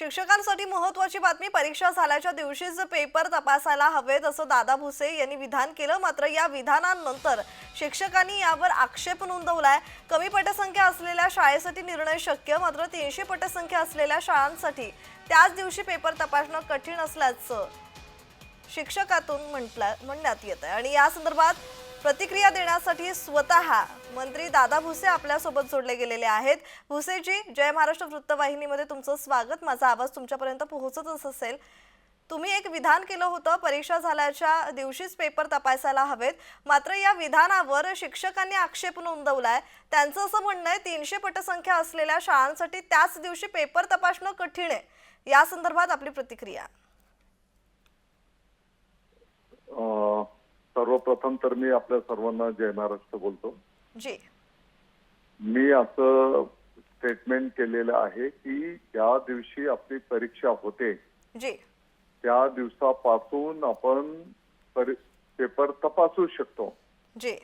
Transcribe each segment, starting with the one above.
शिक्षकांसाठी महत्वाची बातमी परीक्षा झाल्याच्या दिवशीच पेपर तपासायला हवेत असं दादा भुसे यांनी विधान केलं. मात्र या विधानानंतर शिक्षकांनी यावर आक्षेप नोंदवलाय. कमी पटसंख्या असलेल्या शाळेसाठी निर्णय शक्य मात्र तीनशे पटसंख्या असलेल्या शाळांसाठी त्याच दिवशी पेपर तपासणं कठीण असल्याचं शिक्षकातून म्हटलं म्हणण्यात येत आहे आणि या संदर्भात प्रतिक्रिया देण्यासाठी स्वतः मंत्री दादा भुसे आपल्यासोबत जोडले गेलेले आहेत. भुसेजी जय महाराष्ट्र वृत्तवाहिनीमध्ये तुमचं स्वागत. माझा आवाज तुमच्यापर्यंत पोहोचतच असेल. तुम्ही एक विधान केलं होतं. परीक्षा झाल्याच्या दिवशीच पेपर तपासायला हवेत. मात्र या विधानावर शिक्षकांनी आक्षेप नोंदवलाय. त्यांचं असं म्हणणं आहे तीनशे पटसंख्या असलेल्या शाळांसाठी त्याच दिवशी पेपर तपासणं कठीण आहे. या संदर्भात आपली प्रतिक्रिया. सर्वप्रथम तर मी आपल्या सर्वांना जय महाराष्ट्र बोलतो. जी. मी असं स्टेटमेंट केलेलं आहे की ज्या दिवशी आपली परीक्षा होते जी. त्या दिवसापासून आपण परी- पेपर तपासू शकतो. जी.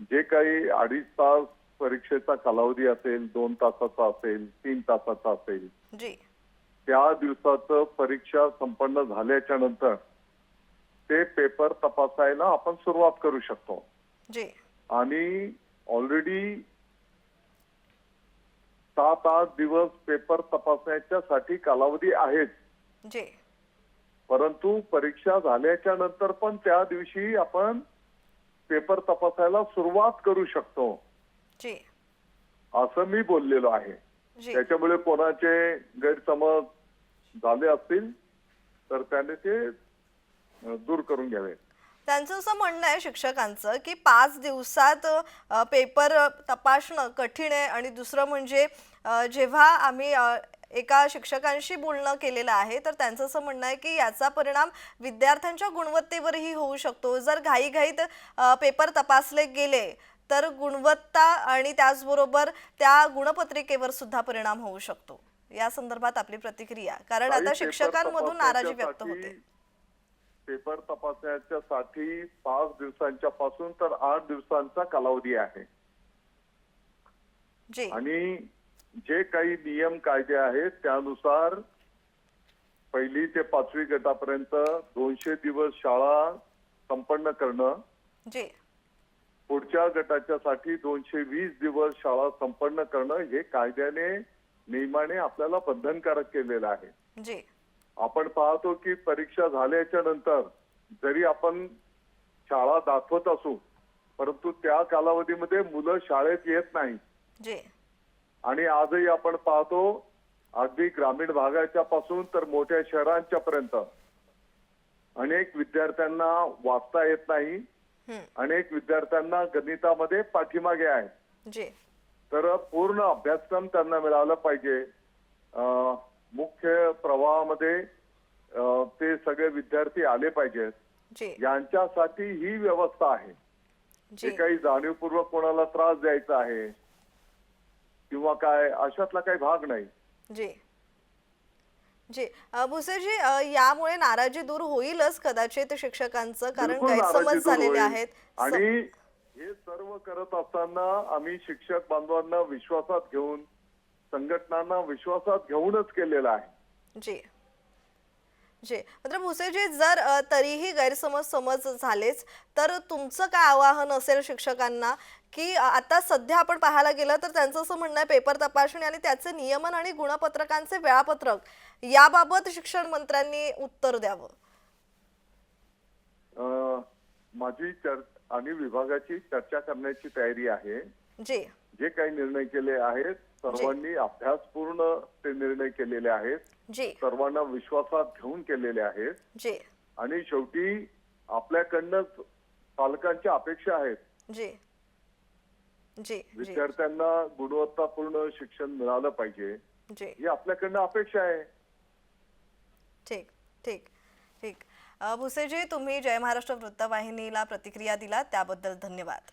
जे काही अडीच तास परीक्षेचा कालावधी असेल दोन तासाचा असेल तीन तासाचा असेल जी. त्या दिवसाचं परीक्षा संपन्न झाल्याच्यानंतर ते पेपर तपासायला आपण सुरुवात करू शकतो. आणि ऑलरेडी सात आठ दिवस पेपर तपासण्याच्यासाठी कालावधी आहेत. जी. परंतु परीक्षा झाल्याच्यानंतर पण त्या दिवशी आपण पेपर तपासायला सुरुवात करू शकतो. असं मी बोललेलो आहे. त्याच्यामुळे कोणाचे गैरसमज झाले असतील तर त्याने ते दूर करून घ्यावे. त्यांचं असं म्हणणं आहे शिक्षकांचं की पाच दिवसात पेपर तपासणं कठीण आहे आणि दुसरं म्हणजे जेव्हा आम्ही एका शिक्षकांशी बोलणं केलेलं आहे तर त्यांचं असं म्हणणं आहे की याचा परिणाम विद्यार्थ्यांच्या गुणवत्तेवरही होऊ शकतो. जर घाईघाईत पेपर तपासले गेले तर गुणवत्ता आणि त्याचबरोबर त्या गुणपत्रिकेवर सुद्धा परिणाम होऊ शकतो. या संदर्भात आपली प्रतिक्रिया. कारण आता शिक्षकांमधून नाराजी व्यक्त होते. पेपर तपासण्याच्यासाठी पाच दिवसांच्या पासून तर आठ दिवसांचा कालावधी आहे. जी. आणि जे काही नियम कायदे आहेत त्यानुसार पहिली ते पाचवी गटापर्यंत दोनशे दिवस शाळा संपन्न करणं. जी. पुढच्या गटाच्यासाठी दोनशे वीस दिवस शाळा संपन्न करणं हे कायद्याने नियमाने आपल्याला बंधनकारक केलेलं आहे. जी. आपण पाहतो की परीक्षा झाल्याच्यानंतर जरी आपण शाळा दाखवत असू परंतु त्या कालावधीमध्ये मुलं शाळेत येत नाही आणि आजही आपण पाहतो अगदी ग्रामीण भागाच्या पासून तर मोठ्या शहरांच्या पर्यंत अनेक विद्यार्थ्यांना वाचता येत नाही. अनेक विद्यार्थ्यांना गणितामध्ये पाठीमागे आहे तर पूर्ण अभ्यासक्रम त्यांना मिळाला पाहिजे. अं, मुख्य प्रवाहामध्ये ते सगळे विद्यार्थी आले पाहिजेत. यांच्यासाठी ही व्यवस्था आहे. जी. काही जाणीवपूर्वक कोणाला त्रास द्यायचा आहे किंवा काय अशातला काही भाग नाही. जी. भुसेजी यामुळे नाराजी दूर होईलच कदाचित शिक्षकांचं कारण गैरसमज झालेले. आहेत. आणि हे सर्व करत असताना आम्ही शिक्षक बांधवांना विश्वासात घेऊन संघटनांना विश्वासात घेऊनच केलेलं आहे. जी. जी. मात्र भुसेजी जर तरीही गैरसमज समज झालेच तर तुमचं काय आवाहन असेल शिक्षकांना? की आता सध्या आपण पाहायला गेलं तर त्यांचं असं म्हणणं आहे पेपर तपासणी आणि त्याचे नियमन आणि गुणपत्रकांचे वेळापत्रक याबाबत शिक्षण मंत्र्यांनी उत्तर द्यावं? माझी चर आणि विभागाची चर्चा करण्याची तयारी आहे. जी. जे काही निर्णय केले आहेत सर्वांनी अभ्यासपूर्ण ते निर्णय केलेले आहेत. जी. सर्वांना विश्वासात घेऊन केलेले आहेत. जी. आणि शेवटी आपल्याकडनंच पालकांच्या अपेक्षा आहेत. जी. जी जी. विद्यार्थ्यांना गुणवत्तापूर्ण शिक्षण मिळालं पाहिजे. जी. ही आपल्याकडनं अपेक्षा आहे. ठीक ठीक ठीक. भुसेजी तुम्ही जय महाराष्ट्र वृत्तवाहिनीला प्रतिक्रिया दिला त्याबद्दल धन्यवाद.